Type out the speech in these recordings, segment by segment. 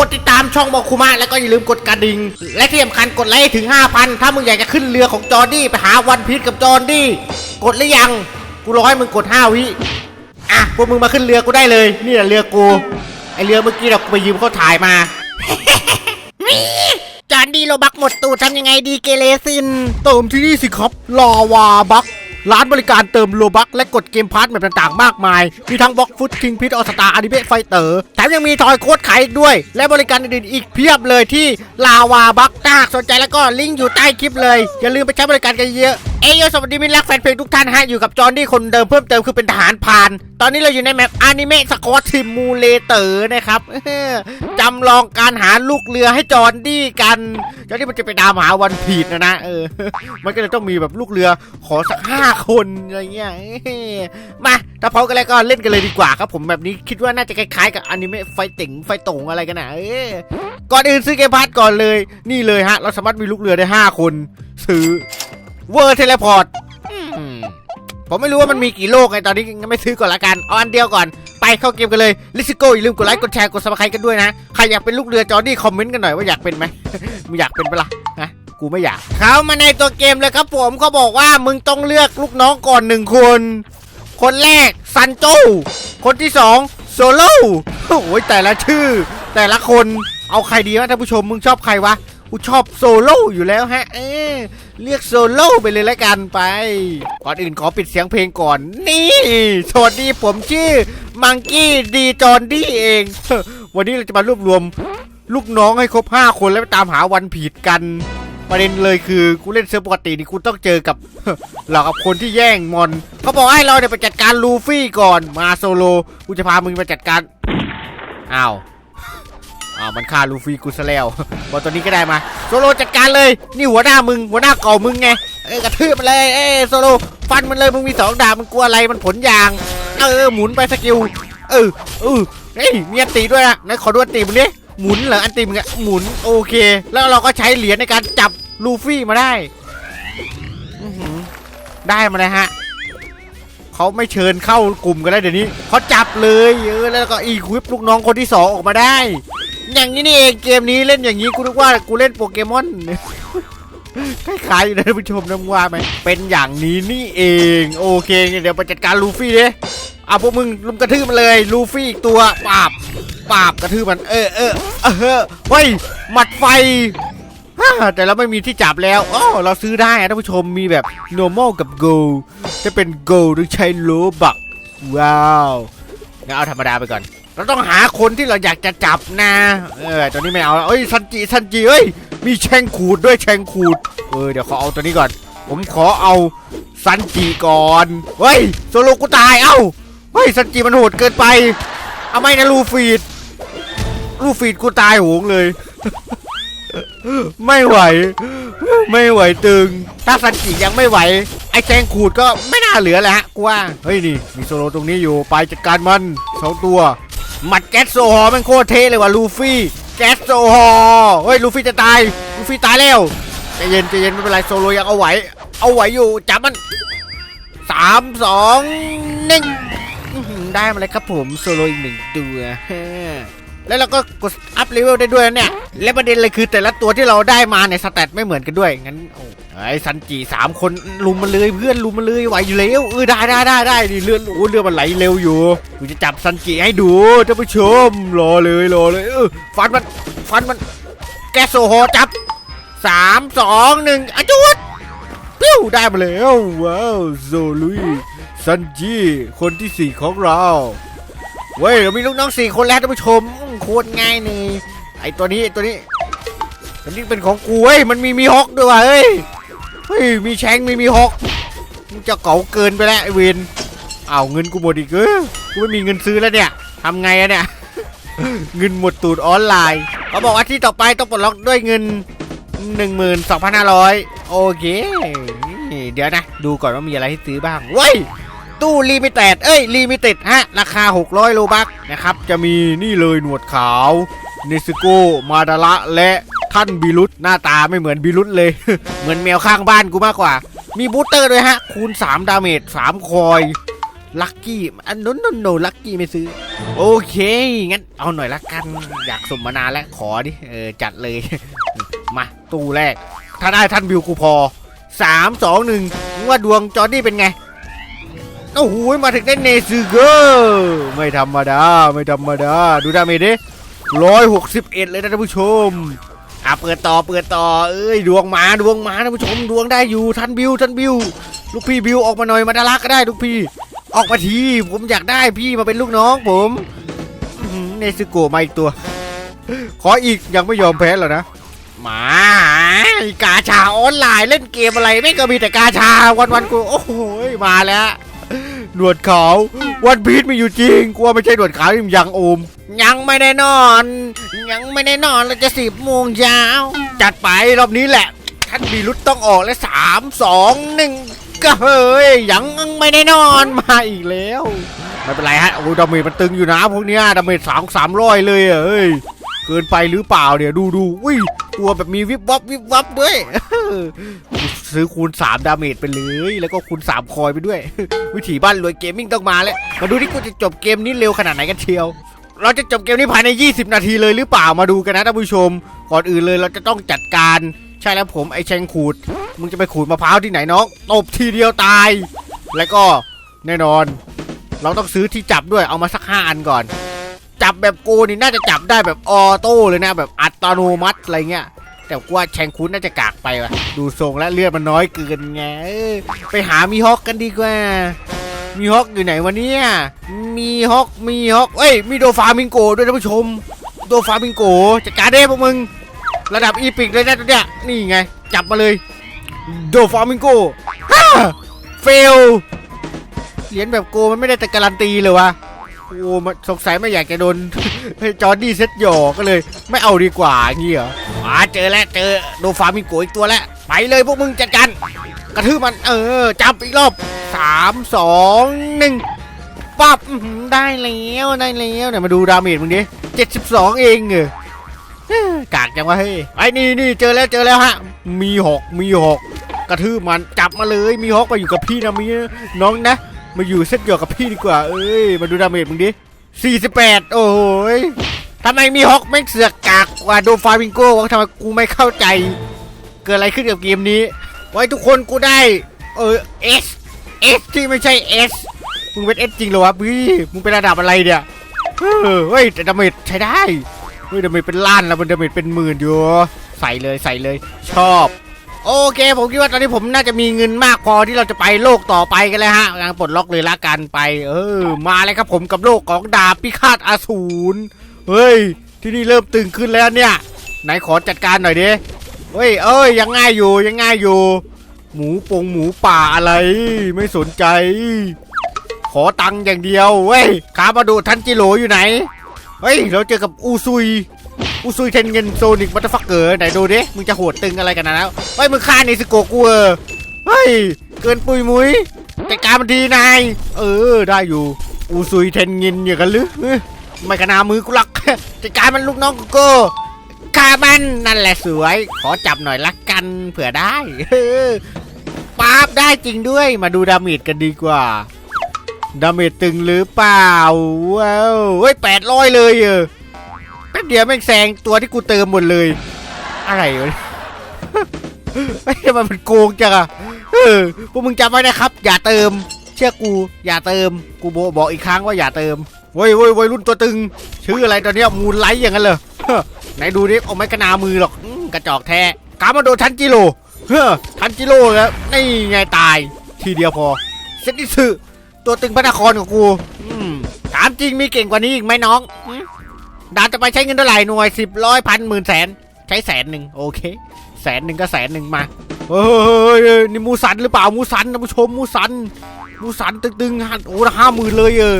กดติดตามช่องบอกคุมะแล้วก็อย่าลืมกดกระดิ่ง และที่สำคัญกดไลค์ถึง 5,000 ถ้ามึงอยากจะขึ้นเรือของจอร์ดี้ไปหาวันพีชกับจอร์ดี้ กดหรือยัง กูรอให้มึงกด 5 วิ อะพวกมึงมาขึ้นเรือกูได้เลย นี่แหละเรือกู ไอเรือเมื่อกี้เราไปยืมเขาถ่ายมา จอร์ดี้โลบักหมดตูดทำยังไงดีเกเรซิน เติมที่นี่สิครับลาวาบัก ร้านบริการเติมโลบักและกดเกมพาร์ทแบบต่างๆ มากมาย มีทั้งบล็อกฟุตคิงพิทออสตาอนิเมะไฟเตอร์แถมยังมีทอยโค้ดขายอีกด้วย และบริการอื่นๆอีกเพียบเลยที่ลาวาบักถ้าหากสนใจแล้วก็ลิงก์อยู่ใต้คลิปเลย อย่าลืมไปใช้บริการกันเยอะ เอยโยสวัสดีมิตรรักแฟนเพลงทุกท่านฮะอยู่กับจอห์นนี่คนเดิมเพิ่มเติมคือเป็นทหารพราน ตอนนี้เราอยู่ในแมปอนิเมะสกอตทิมูเลเตอร์นะครับจำลองการหาลูกเรือให้จอห์นดี้กันจอห์นดี้มันจะไปตามหาวันพีดนะนะเออ มันก็เลยต้องมีแบบลูกเรือขอสักห้าคนอะไรเงี้ยมาถ้าพร้อมกันแล้วก็เล่นกันเลยดีกว่าครับผมแบบนี้คิดว่าน่าจะคล้ายๆกับอนิเมะไฟติ่งไฟตงอะไรกันนะเออก่อนอื่นซื้อเกมพาร์ทก่อนเลย นี่เลยฮะ เราสามารถมีลูกเรือได้ห้าคนซื้อ เวอร์เทเลพอร์ตผมไม่รู้ว่ามันมีกี่โลกไงตอนนี้ยังไม่ซื้อก่อนละกัน เอาอันเดียวก่อน ไปเข้าเกมกันเลยลิซิโก้อย่าลืมกดไลค์กดแชร์กดซับสไครต์กันด้วยนะ ใครอยากเป็นลูกเรือจอร์ดี้คอมเมนต์กันหน่อยว่าอยากเป็นไหมมึงอยากเป็นปะล่ะฮะกูไม่อยาก เข้ามาในตัวเกมเลยครับผมเขาบอกว่ามึงต้องเลือกลูกน้องก่อนหนึ่งคน คนแรกซันโจคนที่สองโซโล่โอ้ยแต่ละชื่อ แต่ละคนเอาใครดีวะท่านผู้ชมมึงชอบใครวะกูชอบโซโล่อยู่แล้วฮะ เออ เรียกโซโล่ไปเลยละกันไป ก่อนอื่นขอปิดเสียงเพลงก่อน นี่ สวัสดีผมชื่อมังกี้ดีจอนดี้เอง วันนี้เราจะมารวบรวม ลูกน้องให้ครบ 5 คนแล้วไปตามหาวันผิดกัน ประเด็นเลยคือกูเล่นเซิร์ฟปกตินี่กูต้องเจอกับเหล่ากับคนที่แย่งมอนเขาบอกให้เราเนี่ยไปจัดการลูฟี่ก่อนมาโซโลกูจะพามึงไปจัดการอ้าว อ้ามันฆ่าลูฟี่กูซะแล้วบอลตัวนี้ก็ได้มา โซโลจัดการเลย นี่หัวหน้ามึง หัวหน้าเก่ามึงไง เออกระทืบมันเลย เอ้โซโลฟันมันเลย มึงมีสองดาบมึงกลัวอะไร มันผลยาง เออ หมุนไปสกิล เออเออเฮ้ยมีอันตีด้วยนะไหนขอดูอันตีมึงดิ หมุนเหรอ อันตีมึงอะหมุน โอเค แล้วเราก็ใช้เหรียญในการจับลูฟี่มาได้ ได้มาเลยฮะเขาไม่เชิญเข้ากลุ่มกันแล้วเดี๋ยวนี้เขาจับเลยเออแล้วก็อีควิปลูกน้องคนที่สองออกมาได้ อย่างนี้นี่เองเกมนี้เล่นอย่างนี้กูนึกว่ากูเล่นโปเกมอนคล้ายๆอยู่นะท่านผู้ชมนะมึงว่าไหมเป็นอย่างนี้นี่เอง โอเคเดี๋ยวไปจัดการลูฟี่ดิเอาพวกมึงลุมกระทืบมันเลย ลูฟี่อีกตัวปราบปราบกระทืบมัน เออเออเออเฮ้ยหมัดไฟฮ่าแต่เราไม่มีที่จับแล้วอ๋อเราซื้อได้นะท่านผู้ชมมีแบบ normal กับ go จะเป็น gold ต้อใช้โลบักว้าวงั้นเอาธรรมดาไปก่อน เราต้องหาคนที่เราอยากจะจับนะ เออตัวนี้ไม่เอาแล้วเอ้ยซันจิซันจิเอ้ยมีแชงขูดด้วยแชงขูด เออเดี๋ยวขอเอาตัวนี้ก่อน ผมขอเอาซันจิก่อน เฮ้ยโซโลกูตายเอ้า เฮ้ยซันจิมันโหดเกินไป เอาไม่นะลูฟีด ลูฟีดกูตายหงเลย ไม่ไหว ไม่ไหวตึง ถ้าซันจิยังไม่ไหว ไอ้แจงขูดก็ไม่น่าเหลือแหละฮะกูว่า เฮ้ยนี่มีโซโลตรงนี้อยู่ไปจัดการมันสองตัว หมัดแก๊สโซฮอแมันโคตรเท่เลยว่ะลูฟี่แก๊สโซฮอเฮ้ยลูฟี่จะตายลูฟี่ตายแล้วใจเย็นใจเย็นไม่เป็นไรโซโลยังเอาไหว เอาไหวอยู่จับมันสามสองหนึ่งได้มาเลยครับผมโซโลอีกหนึ่งตัว แล้วเราก็กดอัพเลเวลได้ด้วยนะเนี่ย และประเด็นเลยคือแต่ละตัวที่เราได้มาเนี่ยสแตทไม่เหมือนกันด้วยงั้นโอ้ไอ้ซันจีสามคนลุมมันเลยเพื่อนลุมมันเลยไหวอยู่แล้วเออได้ได้ได้ได้ดิเลือดโอ้เลือดมันไหลเร็วอยู่กูจะจับซันจีให้ดูท่านผู้ชมรอเลยรอเลยเออฟันมันฟันมันแกโซโฮจับสามสองหนึ่งอจุดปิ้วได้มาแล้วว้าวโซลุยซันจีคนที่สี่ของเราเว้ยเรามีลูกน้องสี่คนแล้วท่านผู้ชม โคตรง่ายนี่ไอตัวนี้ไอตัวนี้ตัวนี้เป็นของกูเว้ยมันมีมีฮอกด้วยว่ะเฮ้ยเฮ้ยมีแชงมีมีฮอกมึงจะเก๋าเกินไปแล้วไอเวนเอ้าเงินกูหมดอีกเออกูไม่มีเงินซื้อแล้วเนี่ยทำไงอะเนี่ยเงินหมดตูดออนไลน์เขาบอกว่าที่ต่อไปต้องปลดล็อกด้วยเงิน 12,500 โอเค เดี๋ยวนะ ดูก่อนว่ามีอะไรให้ซื้อบ้างเว้ย ตู้ลิมิเต็ดเอ้ยลิมิเต็ดฮะ ราคา 600 โลบักนะครับ จะมีนี่เลยหนวดขาวเนสโกมาดาระและท่านบิรุตหน้าตาไม่เหมือนบิรุตเลย เหมือนแมวข้างบ้านกูมากกว่า มีบูสเตอร์ด้วยฮะ คูณ 3 ดาเมจ 3 คอยลัคกี้อันนู้นโนโนลัคกี้ไม่ซื้อ โอเค งั้นเอาหน่อยละกัน อยากสมมนาแล้วขอดิ เออ จัดเลย มาตู้แรก ถ้าได้ท่านบิวกูพอสามสองหนึ่งว่าดวงจอร์ดี้เป็นไง โอ้โหมาถึงได้เนซึเกอร์ไม่ธรรมดาไม่ธรรมดา ดูดาเมจดิร้อยหกสิบเอ็ดเลยนะท่านผู้ชมอะเปิดต่อเปิดต่อเอ้ยดวงมาดวงมาท่านผู้ชมดวงได้อยู่ท่านบิวท่านบิว ลูกพี่บิวออกมาหน่อยมาดารักก็ได้ลูกพี่ ออกมาทีผมอยากได้พี่มาเป็นลูกน้องผมอื้อหือเนซึโกะมาอีกตัว ขออีกยังไม่ยอมแพ้หรอนะมากาชาออนไลน์เล่นเกมอะไรไม่ก็มีแต่กาชาวันวันกูโอ้โหมาแล้ว หนวดขาววันพีชมีอยู่จริงกลัวไม่ใช่หนวดขาวที่มันยังโอม ยังไม่ได้นอน ยังไม่ได้นอนเราจะสิบโมงเช้าจัดไปรอบนี้แหละท่านบีรุตต้องออกแล้วสามสองหนึ่งก็เฮ้ยยังไม่ได้นอนมาอีกแล้วไม่เป็นไรฮะโอ้ดาเมจมันตึงอยู่นะพวกเนี้ยดาเมจสามสามร้อยเลยอะเอ้ยเกินไปหรือเปล่าเดี๋ยวดูดูอุ้ยตัวแบบมีวิบวับวิบวับด้วย ซื้อคูณ 3 ดาเมจไปเลย แล้วก็คูณ 3 คอยไปด้วย วิถีบ้านรวยเกมมิ่งต้องมาแล้ว มาดูที่กูจะจบเกมนี้เร็วขนาดไหนกันเชียว เราจะจบเกมนี้ภายใน 20 นาทีเลยหรือเปล่ามาดูกันนะท่านผู้ชม ก่อนอื่นเลยเราจะต้องจัดการใช่แล้วผมไอเชงขูด มึงจะไปขูดมะพร้าวที่ไหนน้องตบทีเดียวตาย แล้วก็แน่นอน เราต้องซื้อที่จับด้วยเอามาสักห้าอันก่อน จับแบบโกนี่น่าจะจับได้แบบออโต้เลยนะแบบอัตโนมัติอะไรเงี้ย แต่กว่าแชงคุนน่าจะกากไปว่ะ ดูทรงแล้วเลือดมันน้อยเกินไงไปหามีฮอกกันดีกว่า มีฮอกอยู่ไหนวะเนี่ย มีฮอกมีฮอกเอ้ยมีโดฟามิงโกด้วยท่านผู้ชม โดฟามิงโกจัดการได้พวกมึง ระดับอีพิกเลยนะตัวเนี้ยนี่ไง จับมาเลย โดฟามิงโกฮ่าเฟลเหรียญแบบโกมันไม่ได้แต่การันตีเลยวะ โอ้มันสงสัยไม่อยากจะโดน จอร์ดี้เซ็ตหยอกก็เลย ไม่เอาดีกว่าอย่างงี้เหรอมาเจอแล้วเจอโดฟามิโกอีกตัวแล้วไปเลยพวกมึงจัดการกระทืบมันเออจับอีกรอบสามสองหนึ่งปั๊บได้แล้วได้แล้วเนี่ยมาดูดาเมจมึงดิเจ็ดสิบสองเองเออกากจังวะเฮ้ยไอ้นี่นี่เจอแล้วเจอแล้วฮะ มีหอกมีหอกกระทืบมันจับมาเลยมีฮอกมาอยู่กับพี่นะมีน้องนะ มาอยู่เซตเดียวกับพี่ดีกว่า เอ้ย มาดูดาเมจมึงดิ 48 โอ้โหทำไมมีฮอกแม่งเสือกกากกว่าโดฟาวิงโก้วะทำไมกูไม่เข้าใจ เกิดอะไรขึ้นกับเกมนี้ ไว้ทุกคนกูได้ เออ S S ที่ไม่ใช่ S มึงเป็น S จริงเหรอวะพี่มึงเป็นระดับอะไรเนี่ยเออเฮ้ยแต่ดาเมจใช้ได้เฮ้ยดาเมจเป็นล้านแล้วมันดาเมจเป็นหมื่นอยู่ ใส่เลยใส่เลย ชอบ โอเค ผมคิดว่าตอนนี้ผมน่าจะมีเงินมากพอที่เราจะไปโลกต่อไปกันเลยฮะกำลังปลดล็อกเลยละกันไป เออ มาเลยครับผมกับโลกของดาบพิฆาตอสูรเฮ้ย ที่นี่เริ่มตึงขึ้นแล้วเนี่ย ไหนขอจัดการหน่อยดิเฮ้ยเอ้ยยังง่ายอยู่ยังง่ายอยู่ หมูปงหมูป่าอะไร ไม่สนใจ ขอตังค์อย่างเดียวเว้ยขามาดูทันจิโรอยู่ไหนเฮ้ยเราเจอกับอูซุย อูซุยเทนเงินโซนิกบัตเตอร์ฟักเกอร์ไหนดูดิ มึงจะโหดตึงอะไรกันนะแล้วเฮ้ยมึงฆ่านิสโกกูเออเฮ้ย เกินปุยมุยจัดการมันทีนาย เออได้อยู่ อูซุยเทนเงินอย่างกันหรือไม่กระนามือกูหลักจัดการมันลูกน้องกูโก้ฆ่ามันนั่นแหละสวย ขอจับหน่อยละกันเผื่อได้ป๊าบได้จริงด้วยมาดูดาเมจกันดีกว่าดาเมจตึงหรือเปล่าว้าวเฮ้ยแปดร้อยเลยเออ ป๊บเดียวแม่งแซงตัวที่กูเติมหมดเลย อะไรวะเนี่ยไอ้มันเป็นโกงจังอะเออพวกมึงจำไว้นะครับ อย่าเติม เชื่อกู อย่าเติม กูโบบอกอีกครั้งว่าอย่าเติมเว้ยเว้ยวัยรุ่นตัวตึง ชื่ออะไรตอนนี้มูลไลท์อย่างนั้นเลยเฮ้อไหนดูดิเอาไม่กระนามือหรอกกระจอกแท้กามาโดนทันจิโร่เฮ้อทันจิโร่แล้วนี่ไงตาย ทีเดียวพอเซนติสึตัวตึงพระนครของกูถามจริงมีเก่งกว่านี้อีกไหมน้องอ ดาจะไปใช้เงินเท่าไหร่หน่วยสิบร้อยพันหมื่นแสนใช้แสนหนึ่งโอเคแสนหนึ่งก็แสนหนึ่งมาเฮ้ยนี่มูสันหรือเปล่ามูสันนะผู้ชมมูสันมูสันตึงๆโอ้ห้าหมื่นเลยเออ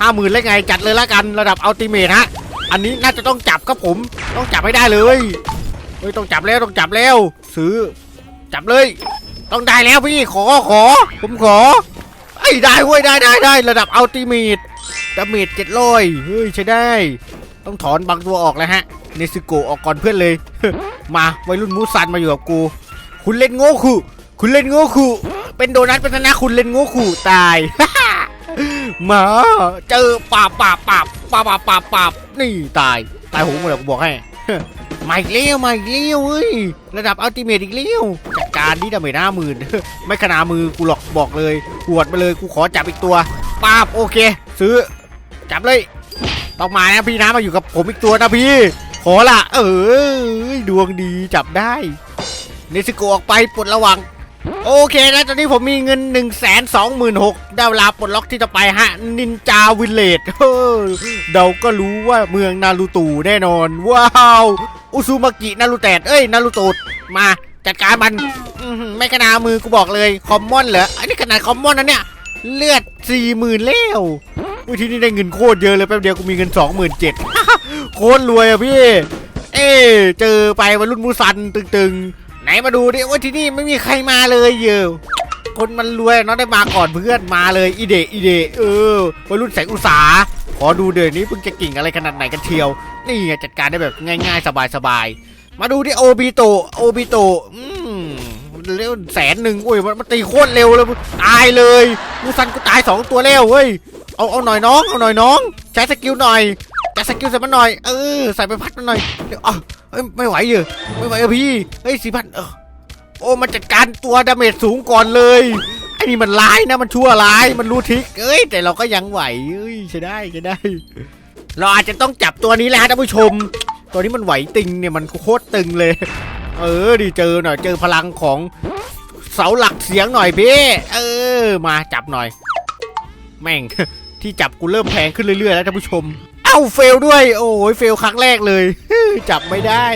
ห้าหมื่นแล้วไงจัดเลยละกันระดับอัลติเมทฮะอันนี้น่าจะต้องจับครับผม ต้องจับให้ได้เลยเฮ้ยต้องจับแล้วต้องจับแล้ว ซื้อ จับเลย ต้องได้แล้วพี่ขอขอ ผมขอไอ้ได้เว้ยได้ได้ได้ระดับอัลติเมทดาเมจเจ็ดร้อยเฮ้ยใช้ได้ ต้องถอนบางตัวออกแล้วฮะเนซึโกะออกก่อนเพื่อนเลย มาวัยรุ่นมูซันมาอยู่กับกู คุณเล่นโง่คูคุณเล่นโง่คูเป็นโดนัทเป็นนะคุณเล่นโง่คูตายมาเจอปาบปาบปาบปาบปาบปาบปาบนี่ตาย ตายหงหมดเลยกูบอกให้มาอีกเลี้ยวมาอีกเลี้ยวเฮ้ยระดับอัลติเมทอีกเลี้ยวจัดการที่ดาเมจห้าหมื่นไม่ขนามือกูหรอกบอกเลยหวดมาเลยกูขอจับอีกตัวปาบโอเค ซื้อ จับเลย ต้องมานะพี่นะมาอยู่กับผมอีกตัวนะพี่ ขอละเออดวงดีจับได้เนสโกออกไปปลดระวัง โอเคนะตอนนี้ผมมีเงิน 1 2 6 0 0 0ได้เวลาปลดล็อกที่จะไปฮะ นินจาวิลเลจเราก็รู้ว่าเมืองนารูตูแน่นอน ว้าว อุซูมากินารูแตดเอ้ย นารูตดมาจัดการมันไม่ขนามือกูบอกเลย คอมมอนเหรอ อันนี้ขนาดคอมมอนนะเนี่ย เลือดสี่หมื่นแล้ว วิธีนี้ได้เงินโคตรเยอะเลยแป๊บเดียวกูมีเงินสองหมื่นเจ็ดโคตรรวยอะพี่ เอ้เจอไปวัยรุ่นมูซันตึงๆ ไหนมาดูดิว่าที่นี่ไม่มีใครมาเลยเยอะคนมันรวยเนาะได้มาก่อนเพื่อนมาเลยอีเดอีเดเออวัยรุ่นแสงอุตสาขอดูเดี๋ยวนี้เพิ่งจะกิ่งอะไรขนาดไหนกันเทียว นี่จัดการได้แบบง่ายๆ สบายๆ มาดูที่โอบิโตโอบิโตอืม เร็วแสนหนึ่งโอ้ยมันตีโคตรเร็วเลยตายเลยมูซันกูตายสองตัวแล้วเว้ยเอาเอาหน่อยน้องเอาหน่อยน้องใช้สกิลหน่อยใช้สกิลใส่มันหน่อยเออใส่ไปพัดมันหน่อยเดี๋ยวอะเอ้ยไม่ไหวเหรอไม่ไหวอะพี่เฮ้ยสี่พันเออโอ้มันจัดการตัวดาเมจสูงก่อนเลยไอ้นี่มันร้ายนะมันชั่วร้ายมันรู้ทิกเอ้ยแต่เราก็ยังไหวเอ้ยใช่ได้ใช่ได้ เราอาจจะต้องจับตัวนี้แหละฮะท่านผู้ชม ตัวนี้มันไหวตึงเนี่ยมันโคตรตึงเลย เออดีเจอหน่อยเจอพลังของเสาหลักเสียงหน่อยพี่ เออ มาจับหน่อย แม่งที่จับกูเริ่มแพงขึ้นเรื่อยๆแล้วท่านผู้ชม เอ้าเฟลด้วย โอ้ยเฟลครั้งแรกเลย จับไม่ได้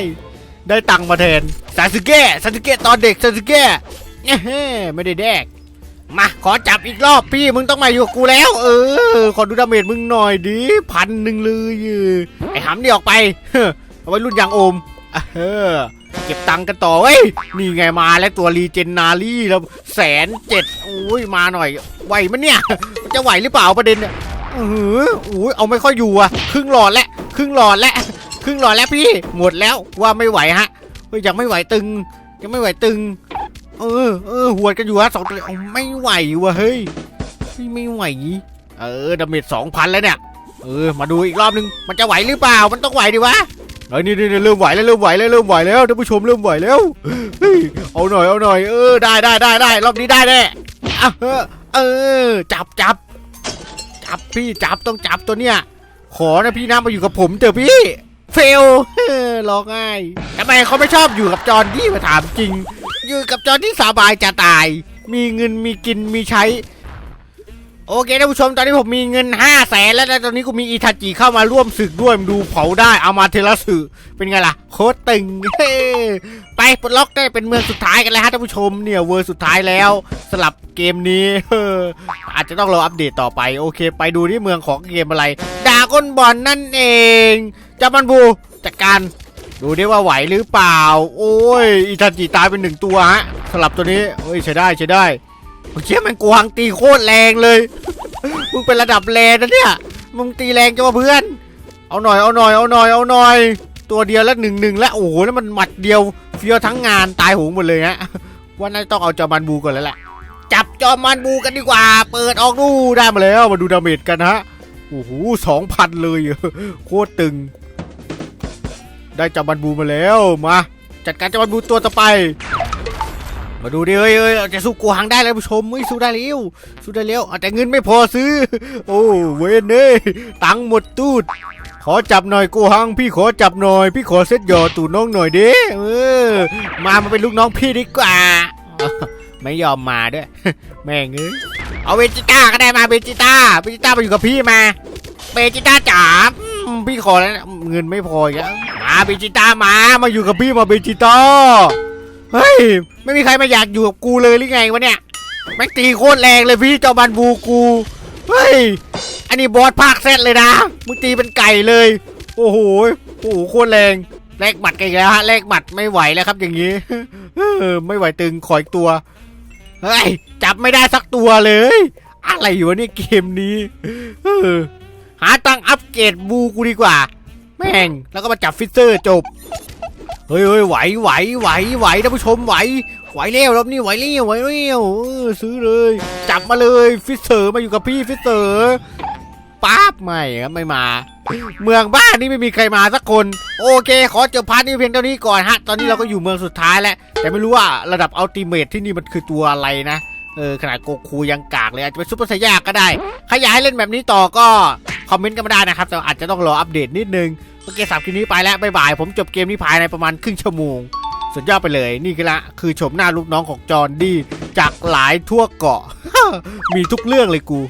ได้ตังค์มาแทนซาสึเกะซาสึเกะตอนเด็กซาสึเกะเอ้อไม่ได้แดก มาขอจับอีกรอบพี่มึงต้องมาอยู่กับกูแล้ว เออ ขอดูดาเมจมึงหน่อยดิพันหนึ่งเลยเออไอ้หำนี่ออกไปเอาไว้รุ่นยางโอมเออ เก็บตังค์กันต่อเว้ยนี่ไงมาแล้วตัวรีเจนนารี่แล้วแสนเจ็ดโอ้ยมาหน่อยไหวมันเนี่ยมันจะไหวหรือเปล่าประเด็นเนี่ยอืออโอ้ยเอาไม่ค่อยอยู่อะครึ่งหลอดแล้วครึ่งหลอดแล้วครึ่งหลอดแล้วพี่ หมดแล้วว่าไม่ไหวฮะเฮ้ยยังไม่ไหวตึง ยังไม่ไหวตึง เออเออหัวดกันอยู่ฮะสองตัวเอาไม่ไหววะเฮ้ยไม่ไม่ไหวเออดาเมจสองพันแล้วเนี่ยเออมาดูอีกรอบนึงมันจะไหวหรือเปล่ามันต้องไหวดิวะ เฮ้ยนี่นี่เริ่มไหวแล้วเริ่มไหวแล้วเริ่มไหวแล้วท่านผู้ชมเริ่มไหวแล้วเฮ้ยเอาหน่อยเอาหน่อยเออได้ได้ได้ได้รอบนี้ได้แน่เออจับจับจับพี่จับต้องจับตัวเนี้ยขอนะพี่นะมาอยู่กับผมเถอะพี่เฟลเออร้องไห้ทำไมเขาไม่ชอบอยู่กับจอนที่มาถามจริง อยู่กับจอนที่สบายจะตาย มีเงินมีกินมีใช้ โอเคท่านผู้ชมตอนนี้ผมมีเงิน5 0 0แสนแล้วนะตอนนี้กูมีอิทาจิเข้ามาร่วมศึกด้วยมดูเผาได้เอามาเทลสึเป็นไงล่ะโคตรตึงเฮ้ไปปลดล็อกได้เป็นเมืองสุดท้ายกันแล้วฮะท่านผู้ชมเนี่ยเวอร์สุดท้ายแล้วสลับเกมนี้อาจจะต้องรออัปเดตต่อไป โอเค ไปดูที่เมืองของเกมอะไรดาก้นบอลนั่นเองจามันบูจัดการดูดิว่าไหวหรือเปล่า โอ้ยอิทาจิตายเป็นหนึ่งตัวฮะสลับตัวนี้เฮ้ยใช้ได้ใช้ได้ เมื่ยมันกวางตีโคตรแรงเลย มึงเป็นระดับแรงนะเนี่ย มึงตีแรงจังวะเพื่อน เอาหน่อย เอาหน่อย เอาหน่อย เอาหน่อย ตัวเดียวแล้วหนึ่งหนึ่งแล้วโอ้โหแล้วมันหมัดเดียวเฟี้ยวทั้งงานตายหงหมดเลยฮะ ว่าน่าต้องเอาจอมันบูก่อนแล้วแหละ จับจอมันบูกันดีกว่า เปิดออกดูได้มาแล้ว มาดูดาเมจกันฮะ โอ้โหสองพันเลยโคตรตึง ได้จอมันบูมาแล้ว มา จัดการจอมันบูตัวต่อไป มาดูดิเอ้ยเอ้ยจะสู้กูหังได้แล้วผู้ชมไม่สู้ได้แล้วสู้ได้แล้วแต่เงินไม่พอซื้อ โอ้เวนเน่ตังค์หมดตูด ขอจับหน่อยกูหัง พี่ขอจับหน่อย พี่ขอเซ็ตหยอตูดน้องหน่อยเด้เออมามาเป็นลูกน้องพี่ดีกว่า ไม่ยอมมาด้วย แม่งเอ้ยเอาเวจิต้าก็ได้มาเวจิต้าเวจิต้ามาอยู่กับพี่มาเวจิต้าจ๋าพี่ขอแล้วเงินไม่พออีกแล้วมาเวจิต้ามามาอยู่กับพี่มาเวจิต้า เฮ้ย ไม่มีใครมาอยากอยู่กับกูเลยหรือไงวะเนี่ยแม่งตีโคตรแรงเลยพี่เจ้าบันบูกู เฮ้ย อันนี้บอสภาคเซตเลยนะ มึงตีเป็นไก่เลย โอ้โห โอ้โหโคตรแรงแลกหมัดกันอีกแล้วฮะแลกหมัดไม่ไหวแล้วครับอย่างนี้ไม่ไหวตึงขออีกตัว เฮ้ย จับไม่ได้สักตัวเลย อะไรอยู่วะเนี่ยเกมนี้หาตังอัปเกรดบูกูดีกว่า แม่ง แล้วก็มาจับฟิสเซอร์จบ เฮ้ยเฮ้ยไหวไหวไหวไหวท่านผู้ชมไหวไหวแล้วรอบนี้ไหวแล้วไหวแล้วเออซื้อเลย จับมาเลยฟิสเซอร์มาอยู่กับพี่ฟิสเซอร์ป๊าบไม่ครับไม่มา เมืองบ้านนี่ไม่มีใครมาสักคน โอเค ขอจบพาร์ทนี้เพียงเท่านี้ก่อนฮะ ตอนนี้เราก็อยู่เมืองสุดท้ายแล้ว แต่ไม่รู้ว่าระดับอัลติเมทที่นี่มันคือตัวอะไรนะเออขนาดโกคูยังกากเลยอาจจะเป็นซุปเปอร์ไซย่าก็ได้ใครอยากให้เล่นแบบนี้ต่อก็คอมเมนต์กันมาได้นะครับแต่อาจจะต้องรออัปเดตนิดนึง โอเคสามคลิปนี้ไปแล้วบ๊ายบาย ผมจบเกมนี้ภายในประมาณครึ่งชั่วโมงสุดยอดไปเลยนี่คือละคือชมหน้าลูกน้องของจอร์นดีจากหลายทั่วเกาะ มีทุกเรื่องเลยกู